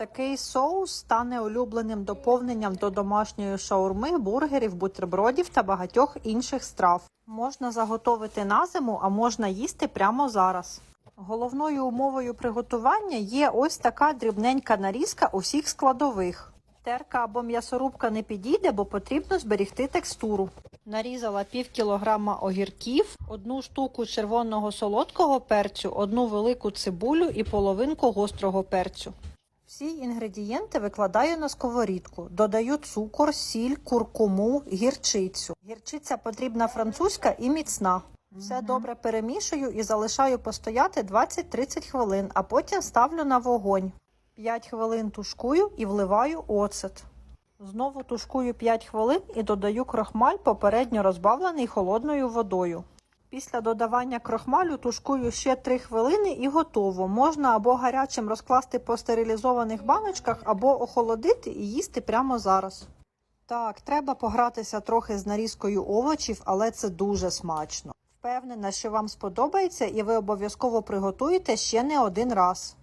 Такий соус стане улюбленим доповненням до домашньої шаурми, бургерів, бутербродів та багатьох інших страв. Можна заготовити на зиму, а можна їсти прямо зараз. Головною умовою приготування є ось така дрібненька нарізка усіх складових. Терка або м'ясорубка не підійде, бо потрібно зберігти текстуру. Нарізала пів кілограма огірків, одну штуку червоного солодкого перцю, одну велику цибулю і половинку гострого перцю. Всі інгредієнти викладаю на сковорідку. Додаю цукор, сіль, куркуму, гірчицю. Гірчиця потрібна французька і міцна. Все добре перемішую і залишаю постояти 20-30 хвилин, а потім ставлю на вогонь. 5 хвилин тушкую і вливаю оцет. Знову тушкую 5 хвилин і додаю крохмаль, попередньо розбавлений холодною водою. Після додавання крохмалю тушкую ще 3 хвилини і готово. Можна або гарячим розкласти по стерилізованих баночках, або охолодити і їсти прямо зараз. Так, треба погратися трохи з нарізкою овочів, але це дуже смачно. Впевнена, що вам сподобається і ви обов'язково приготуєте ще не один раз.